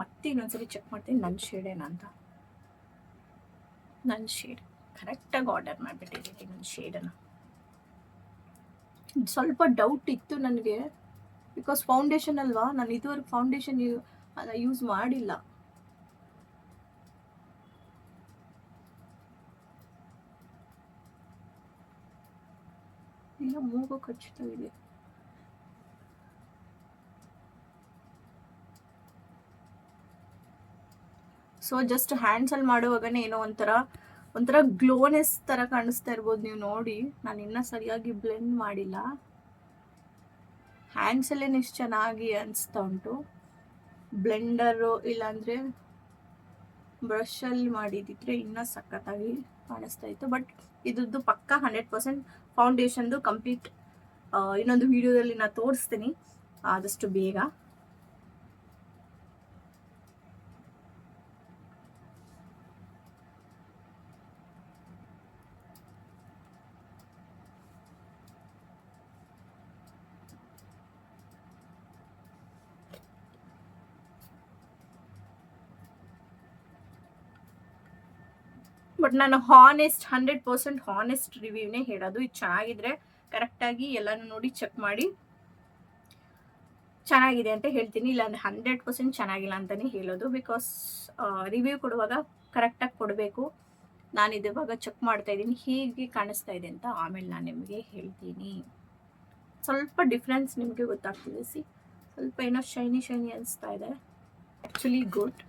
Speaker 1: ಮತ್ತೆ ಇನ್ನೊಂದ್ಸರಿ ಚೆಕ್ ಮಾಡ್ತೀನಿ ನನ್ನ ಶೇಡೇನ ಅಂತ. ನನ್ನ ಶೇಡ್ ಕರೆಕ್ಟಾಗಿ ಆರ್ಡರ್ ಮಾಡಿಬಿಟ್ಟಿದ್ದೀನಿ ನನ್ನ ಶೇಡನ್ನು ಸ್ವಲ್ಪ ಡೌಟ್ ಇತ್ತು ನನಗೆ ಬಿಕಾಸ್ ಫೌಂಡೇಶನ್ ಅಲ್ವಾ? ನಾನು ಇದುವರೆಗೆ ಫೌಂಡೇಶನ್ ಯೂಸ್ ಮಾಡಿಲ್ಲ. ಇಲ್ಲ, ಮೂಗು ಕಚ್ಚುತ್ತಾ ಸೊ ಜಸ್ಟ್ ಹ್ಯಾಂಡ್ಸಲ್ಲಿ ಮಾಡುವಾಗನೇ ಏನೋ ಒಂಥರ ಒಂಥರ ಗ್ಲೋನೆಸ್ ಥರ ಕಾಣಿಸ್ತಾ ಇರ್ಬೋದು ನೀವು ನೋಡಿ. ನಾನು ಇನ್ನೂ ಸರಿಯಾಗಿ ಬ್ಲೆಂಡ್ ಮಾಡಿಲ್ಲ. ಹ್ಯಾಂಡ್ಸಲ್ಲೇ ಎಷ್ಟು ಚೆನ್ನಾಗಿ ಅನಿಸ್ತಾ ಉಂಟು. ಬ್ಲೆಂಡರು ಇಲ್ಲಾಂದರೆ ಬ್ರಷಲ್ಲಿ ಮಾಡಿದಿದ್ರೆ ಇನ್ನೂ ಸಖತ್ತಾಗಿ ಕಾಣಿಸ್ತಾ ಇತ್ತು. ಬಟ್ ಇದ್ರದ್ದು ಪಕ್ಕ ಹಂಡ್ರೆಡ್ ಪರ್ಸೆಂಟ್ ಫೌಂಡೇಶನ್ದು ಕಂಪ್ಲೀಟ್ ಇನ್ನೊಂದು ವಿಡಿಯೋದಲ್ಲಿ ನಾನು ತೋರಿಸ್ತೀನಿ. ಆದಷ್ಟು ಬೇಗ. ಬಟ್ ನಾನು ಹಾನೆಸ್ಟ್ ಹಂಡ್ರೆಡ್ ಪರ್ಸೆಂಟ್ ಹಾನೆಸ್ಟ್ ರಿವ್ಯೂನೇ ಹೇಳೋದು. ಇದು ಚೆನ್ನಾಗಿದ್ರೆ ಕರೆಕ್ಟಾಗಿ ಎಲ್ಲನೂ ನೋಡಿ ಚೆಕ್ ಮಾಡಿ. ಚೆನ್ನಾಗಿದೆ ಅಂತ ಹೇಳ್ತೀನಿ. ಇಲ್ಲಾಂದ್ರೆ ಹಂಡ್ರೆಡ್ ಪರ್ಸೆಂಟ್ ಚೆನ್ನಾಗಿಲ್ಲ ಅಂತಲೇ ಹೇಳೋದು. ಬಿಕಾಸ್ ರಿವ್ಯೂ ಕೊಡುವಾಗ ಕರೆಕ್ಟಾಗಿ ಕೊಡಬೇಕು. ನಾನು ಇದುವಾಗ ಚೆಕ್ ಮಾಡ್ತಾ ಇದ್ದೀನಿ. ಹೀಗೆ ಕಾಣಿಸ್ತಾ ಇದೆ ಅಂತ ಆಮೇಲೆ ನಾನು ನಿಮಗೆ ಹೇಳ್ತೀನಿ. ಸ್ವಲ್ಪ ಡಿಫ್ರೆನ್ಸ್ ನಿಮಗೆ ಗೊತ್ತಾಗ್ತಿದೆ. ಸಿ ಸ್ವಲ್ಪ ಏನೋ ಶೈನಿ ಶೈನಿ ಅನಿಸ್ತಾ ಇದೆ. ಆ್ಯಕ್ಚುಲಿ ಗುಡ್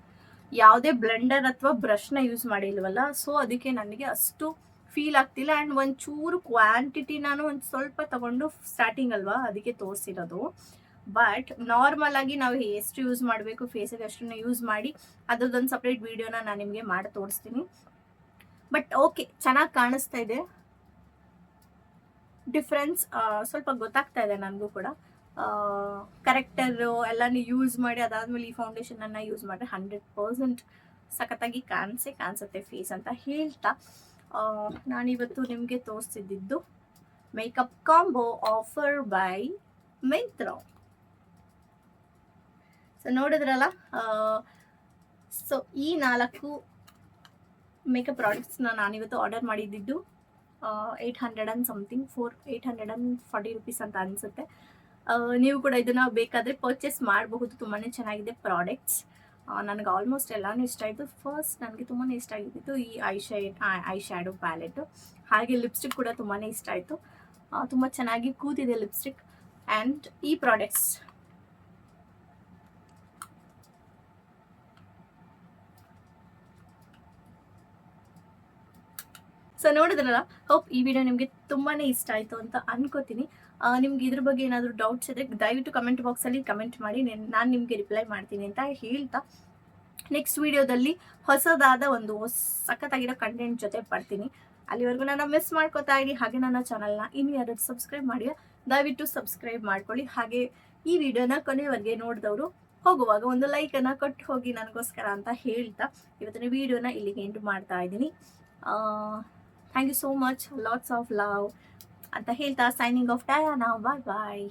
Speaker 1: ಯಾವುದೇ ಬ್ಲೆಂಡರ್ ಅಥವಾ ಬ್ರಷ್ನ ಯೂಸ್ ಮಾಡಿಲ್ವಲ್ಲ, ಸೊ ಅದಕ್ಕೆ ನನಗೆ ಅಷ್ಟು ಫೀಲ್ ಆಗ್ತಿಲ್ಲ. ಆ್ಯಂಡ್ ಒಂಚೂರು ಕ್ವಾಂಟಿಟಿ ನಾನು ಒಂದು ಸ್ವಲ್ಪ ತಗೊಂಡು ಸ್ಟಾರ್ಟಿಂಗ್ ಅಲ್ವಾ, ಅದಕ್ಕೆ ತೋರಿಸಿರೋದು. ಬಟ್ ನಾರ್ಮಲ್ ಆಗಿ ನಾವು ಎಷ್ಟು ಯೂಸ್ ಮಾಡಬೇಕು ಫೇಸಿಗೆ ಅಷ್ಟನ್ನ ಯೂಸ್ ಮಾಡಿ, ಅದ್ರದ್ದೊಂದು ಸಪ್ರೇಟ್ ವೀಡಿಯೋನ ನಾನು ನಿಮಗೆ ಮಾಡಿ ತೋರಿಸ್ತೀನಿ. ಬಟ್ ಓಕೆ ಚೆನ್ನಾಗಿ ಕಾಣಿಸ್ತಾ ಇದೆ. ಡಿಫ್ರೆನ್ಸ್ ಸ್ವಲ್ಪ ಗೊತ್ತಾಗ್ತಾ ಇದೆ ನನಗೂ ಕೂಡ. ಕರೆಕ್ಟರು ಎಲ್ಲಾನು ಯೂಸ್ ಮಾಡಿ ಅದಾದ್ಮೇಲೆ ಈ ಫೌಂಡೇಶನನ್ನು ಯೂಸ್ ಮಾಡಿದ್ರೆ ಹಂಡ್ರೆಡ್ ಪರ್ಸೆಂಟ್ ಸಖತ್ತಾಗಿ ಕಾಣಿಸೆ, ಕಾಣಿಸುತ್ತೆ ಫೇಸ್ ಅಂತ ಹೇಳ್ತಾ. ನಾನಿವತ್ತು ನಿಮಗೆ ತೋರಿಸ್ತಿದ್ದಿದ್ದು makeup combo offer by Myntra so ನೋಡಿದ್ರಲ್ಲ ಸೊ ಈ ನಾಲ್ಕು ಮೇಕಪ್ ಪ್ರಾಡಕ್ಟ್ಸ್ನ ನಾನಿವತ್ತು order ಮಾಡಿದ್ದಿದ್ದು eight hundred and something four eight hundred and forty rupees ಅಂತ ಅನಿಸುತ್ತೆ. ನೀವು ಕೂಡ ಇದನ್ನ ಬೇಕಾದ್ರೆ ಪರ್ಚೇಸ್ ಮಾಡಬಹುದು. ತುಂಬಾನೇ ಚೆನ್ನಾಗಿದೆ ಪ್ರಾಡಕ್ಟ್ಸ್ ನನಗೆ ಆಲ್ಮೋಸ್ಟ್ ಎಲ್ಲಾನು ಇಷ್ಟ ಆಯಿತು. ಫಸ್ಟ್ ನನಗೆ ತುಂಬಾ ಇಷ್ಟ ಆಗಿದ್ದು ಈ eye shade eye shadow palette ಹಾಗೆ ಲಿಪ್ಸ್ಟಿಕ್ ಕೂಡ ತುಂಬಾ ಇಷ್ಟ ಆಯಿತು. ತುಂಬ ಚೆನ್ನಾಗಿ ಕೂತಿದೆ ಲಿಪ್ಸ್ಟಿಕ್ ಆ್ಯಂಡ್ ಈ ಪ್ರಾಡಕ್ಟ್ಸ್ ಸೊ ನೋಡಿದ್ರಲ್ಲ ಹೋಪ್ ಈ ವಿಡಿಯೋ ನಿಮಗೆ ತುಂಬಾ ಇಷ್ಟ ಆಯಿತು ಅಂತ ಅನ್ಕೋತೀನಿ. ನಿಮ್ಗೆ ಇದ್ರ ಬಗ್ಗೆ ಏನಾದರೂ ಡೌಟ್ಸ್ ಇದ್ರೆ ದಯವಿಟ್ಟು ಕಮೆಂಟ್ ಬಾಕ್ಸಲ್ಲಿ ಕಮೆಂಟ್ ಮಾಡಿ. ನಾನು ನಿಮಗೆ ರಿಪ್ಲೈ ಮಾಡ್ತೀನಿ ಅಂತ ಹೇಳ್ತಾ. ನೆಕ್ಸ್ಟ್ ವಿಡಿಯೋದಲ್ಲಿ ಹೊಸದಾದ ಒಂದು ಸಖತ್ತಾಗಿರೋ ಕಂಟೆಂಟ್ ಜೊತೆ ಬರ್ತೀನಿ. ಅಲ್ಲಿವರೆಗೂ ನಾನು ಮಿಸ್ ಮಾಡ್ಕೋತಾ ಇರಿ. ಹಾಗೆ ನನ್ನ ಚಾನಲ್ನ ಇನ್ನು ಯಾರು ಸಬ್ಸ್ಕ್ರೈಬ್ ಮಾಡಿ ದಯವಿಟ್ಟು ಸಬ್ಸ್ಕ್ರೈಬ್ ಮಾಡ್ಕೊಳ್ಳಿ. ಹಾಗೆ ಈ ವಿಡಿಯೋನ ಕೊನೆಯವರೆಗೆ ನೋಡಿದವರು ಹೋಗುವಾಗ ಒಂದು ಲೈಕನ್ನು ಕೊಟ್ಟು ಹೋಗಿ ನನಗೋಸ್ಕರ ಅಂತ ಹೇಳ್ತಾ. ಇವತ್ತಿನ ವಿಡಿಯೋನ ಇಲ್ಲಿಗೆ ಎಂಟು ಮಾಡ್ತಾ ಇದ್ದೀನಿ. Thank you so much lots of love ಅಂತ ಹೇಳ್ತಾ signing off Diana bye bye